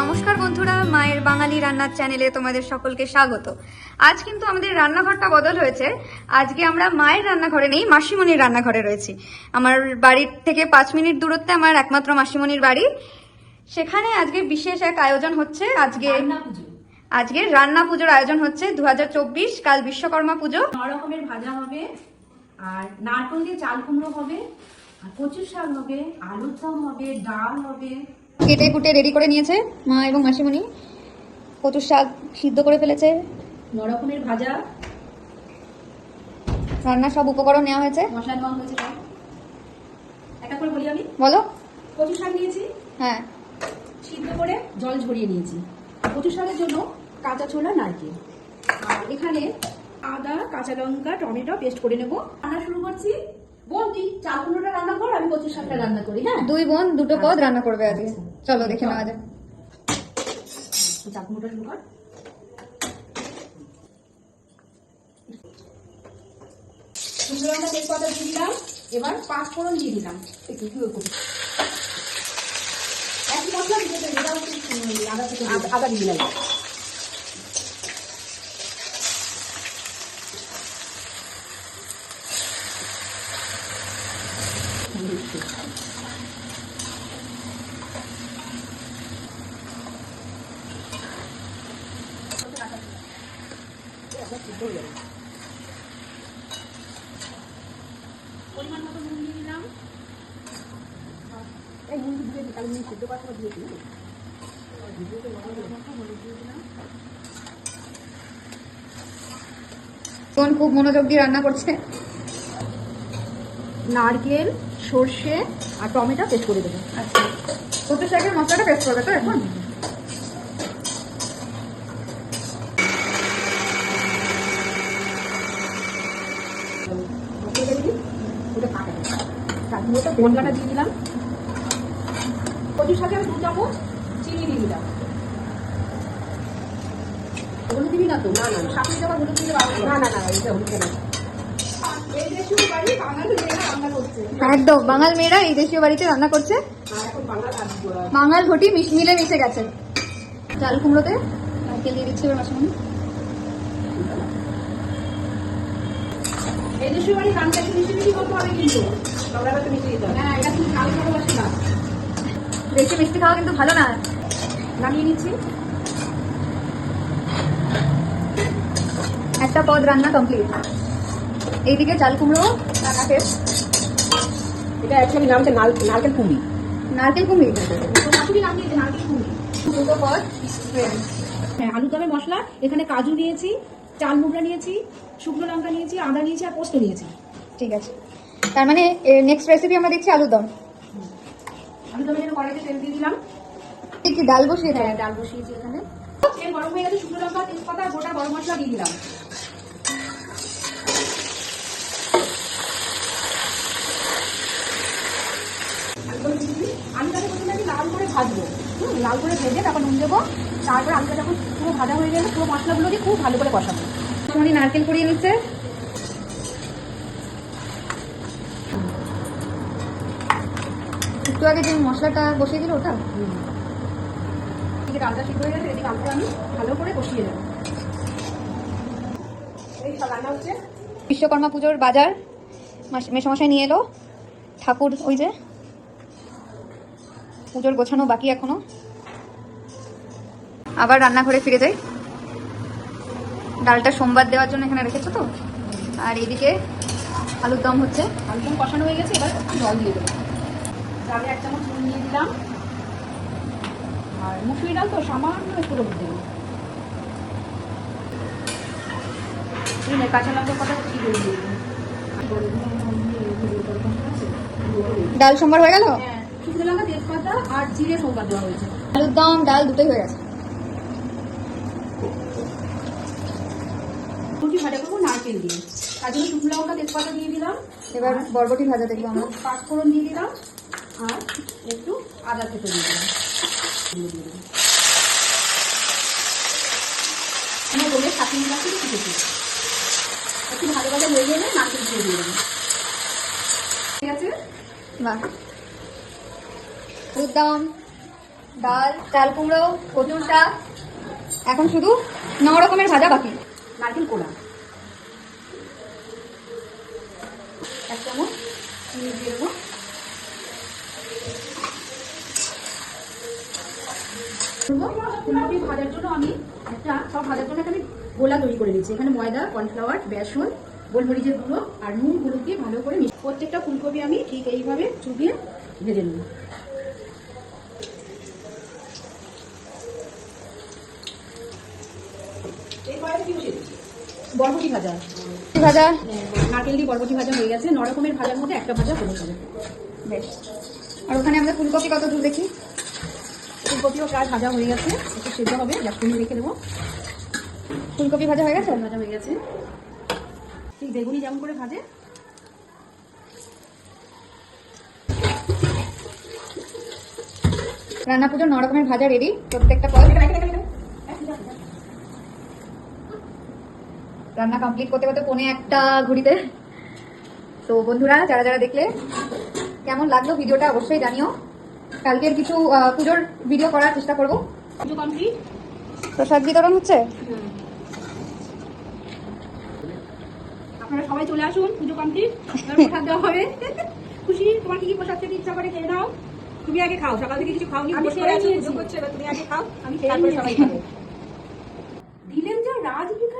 নমস্কার বন্ধুরা মায়ের বাঙালি রান্নার চ্যানেলে তোমাদের সকলকে স্বাগত। আজ কিন্তু আমাদের রান্নাঘরটা বদল হয়েছে। আজকে আমরা মায়ের রান্নাঘরে নেই মাসিমণির রান্নাঘরে রয়েছি। আমার বাড়ির থেকে পাঁচ মিনিট দূরত্বে আমার একমাত্র মাসিমণির বাড়ি। সেখানে আজকে বিশেষ এক আয়োজন হচ্ছে। আজকে আজকে রান্না পুজোর আয়োজন হচ্ছে। দু হাজার চব্বিশ কাল বিশ্বকর্মা পুজো। রকমের ভাজা হবে আর নারকল দিয়ে চাল কুমড়ো হবে আর কচুর শাক হবে আলুর দম হবে ডাল হবে কেটে কুটে রেডি করে নিয়েছে মা এবং মাসিমণি। কচুর শাক সিদ্ধ করে ফেলেছে। নরকমের ভাজা। রান্নার সব উপকরণ নেওয়া হয়েছে। মশলা দেওয়া হয়েছে একটা করে বলি আমি? বলো। কচু শাক নিয়েছি। হ্যাঁ। সিদ্ধ করে জল ঝরিয়ে নিয়েছি। কচু শাকের জন্য কাঁচা ছোলা নারকেল। আর এখানে আদা কাঁচা লঙ্কা টমেটো পেস্ট করে নেব। রান্না শুরু করছি। বোন তুই চাল কুমড়োটা রান্না কর আমি কচু শাকটা রান্না করি হ্যাঁ? দুই বোন দুটো পদ রান্না করবে আজকে। চলো দেখে নেওয়া যাক। চাল কুমড়োটা শুরু কর। শুকনো লঙ্কা তেজপাতা দিয়ে দিলাম এবার পাঁচ ফোড়ন দিয়ে দিলাম। একটু কি করব একই মশলা দিয়ে উম, আদা থেকে আদা- আদা পরিমাণ মতো নুন দিয়ে দিলাম এই নুন দিয়ে দিই, তাহলে নুন সিদ্ধ করার সময় দিয়ে দিই বোন খুব মনোযোগ দিয়ে রান্না করছে? নারকেল সর্ষে আর টমেটো পেস্ট করে দেবো। আচ্ছা। কচু শাকের মশলাটা পেস্ট করবে তো এখন মশলাটা দিই ওটা কাটা। দিয়ে দিলাম। কচুর সাথে আমি দু চামচ চিনি দিয়ে দিলাম। হলুদ দিবি না তো? না না সাথে যাওয়া হলুদ দিলে না না না এটা হলুদ একদম বাঙাল মেয়েরা এই দেশীয় বাড়িতে রান্না করছে। বাঙাল ঘটি মিশ- মিলে মিশে গেছে। চাল কুমড়োতে নারকেল দিয়ে দিচ্ছি এবার মাসিমণি এই বাড়ি রান্না একটু মিশে মিশি করতে হবে কিন্তু। আমরা মিশে দিতে হবে। হ্যাঁ এটা কিন্তু কালো ভালোবাসি না। বেশি মিষ্টি খাওয়া কিন্তু ভালো না। নামিয়ে নিচ্ছি। একটা পদ রান্না কমপ্লিট এইদিকে চাল কুমড়ো শেষ। এটা অ্যাকচুয়ালি নাম হচ্ছে নারকেল কুমড়ি। নারকেল কুমড়ি? তো শাশুড়ি নাম নারকেল কুমড়ি। দুটো পদ। হ্যাঁ আলু দমের মশলা এখানে কাজু নিয়েছি চাল মুগড়া নিয়েছি শুকনো লঙ্কা নিয়েছি আদা নিয়েছি আর পোস্ত নিয়েছি। ঠিক আছে। তার মানে নেক্সট রেসিপি আমরা দেখছি আলুর দম আলু দমের জন্য কড়াইতে তেল দিয়ে দিলাম। কি ডাল বসিয়ে হ্যাঁ ডাল বসিয়েছি এখানে। তেল গরম হয়ে গেছে শুকনো লঙ্কা তেজপাতা গোটা গরম মশলা দিয়ে দিলাম। আলুটাকে প্রথমে আমি লাল করে ভাজবো। লাল করে ভেজে তারপর নুন দেবো। তারপর আলুটা যখন পুরো ভাজা হয়ে যাবে পুরো মশলাগুলো দিয়ে খুব ভালো করে কষাবো। মাসিমণি নারকেল কুড়িয়ে নিচ্ছে। একটু আগে যে মশলাটা বসিয়ে দিল ওটা? এদিকে ডালটা সিদ্ধ হয়ে গেছে, এদিকে আলুটা আমি ভালো করে কষিয়ে হচ্ছে। বিশ্বকর্মা পুজোর বাজার। মাস- মেসোমশাই নিয়ে এলো। ঠাকুর ওই যে। পুজোর গোছানো বাকি এখনও। আবার রান্নাঘরে ফিরে যাই। ডালটা সোমবার দেওয়ার জন্য এখানে রেখেছো তো? আর এদিকে আলুর দম হচ্ছে। আলুদম কষানো হয়ে গেছে এবার একটু জল দিয়ে দেবো। ডালে এক চামচ নুন দিয়ে দিলাম। আর মুসুরি ডাল তো সামান্য একটু রোদ দেবো এই কাঁচা লঙ্কা কটা কি দিলাম। ডাল সোমবার হয়ে গেল? হ্যাঁ, শুকনো লঙ্কা তেজপাতা আর জিরে সোমবার দেওয়া হয়েছে। আলুর দম ডাল দুটোই হয়ে গেছে। ভাজা করব নারকেল দিয়ে। তার জন্য শুকনো লঙ্কা তেজপাতা দিয়ে দিলাম। এবার বরবটি ভাজা দেখব আমরা। পাঁচফোড়ন দিয়ে দিলাম। আর একটু আদা থেতো দিয়ে দিলাম। দিয়ে আমার বলে সাথে মিলাতে শিখেছি একটু ভালো ভালো হয়ে গেলে নারকেল দিয়ে দিয়ে দেবো ঠিক আছে? বাহ। ডাল চাল কুমড়ো কচুর শাক। এখন শুধু ন রকমের ভাজা বাকি। নারকেল কোড়া। এক চিনি দিয়ে দেবো। ফুলকপি ভাজার আমি একটা, সব ভাজার জন্য গোলা তৈরি করে নিচ্ছি এখানে ময়দা, কর্নফ্লাওয়ার, বেসন, গোলমরিচের গুঁড়ো আর নুন হলুদকে ভালো করে মিশ প্রত্যেকটা ফুলকপি আমি ঠিক এইভাবে চুবিয়ে ভেজে নেব। বরবটি ভাজা। ভাজা? নারকেল দিয়ে বরবটি ভাজা হয়ে গেছে। ন রকমের ভাজার মধ্যে একটা ভাজা হয়ে যাবে। বেশ। আর ওখানে আমরা ফুলকপি কত দূর দেখি? ফুলকপিও প্রায় ভাজা হয়ে গেছে। একটু সেদ্ধ হবে ডাস্টবিনে রেখে দেবো। ফুলকপি ভাজা হয়ে গেছে ভাজা হয়ে গেছে। ঠিক বেগুনি যেমন করে ভাজে। রান্না পুজোর ন রকমের ভাজা রেডি প্রত্যেকটা পদ রান্না কমপ্লিট করতে করতে পৌনে একটা ঘুরিতে তো বন্ধুরা যারা যারা দেখলে কেমন লাগল ভিডিওটা অবশ্যই জানিও। কালকের কিছু পুজোর ভিডিও করার চেষ্টা করব। পুজো কমপ্লিট প্রসাদ বিতরণ হচ্ছে? আপনারা সবাই চলে আসুন পুজো কমপ্লিট এবার প্রসাদ দেওয়া হবে। খুশি? তোমার কি কি প্রসাদ খেতে ইচ্ছা করে খেয়ে নাও। তুমি আগে খাও সকাল থেকে কিছু খাওনি আমি পুজো করছ এবার তুমি আগে খাও আমি তারপরে সবাই খাবে। দিলেন যা রাজভিখারি রে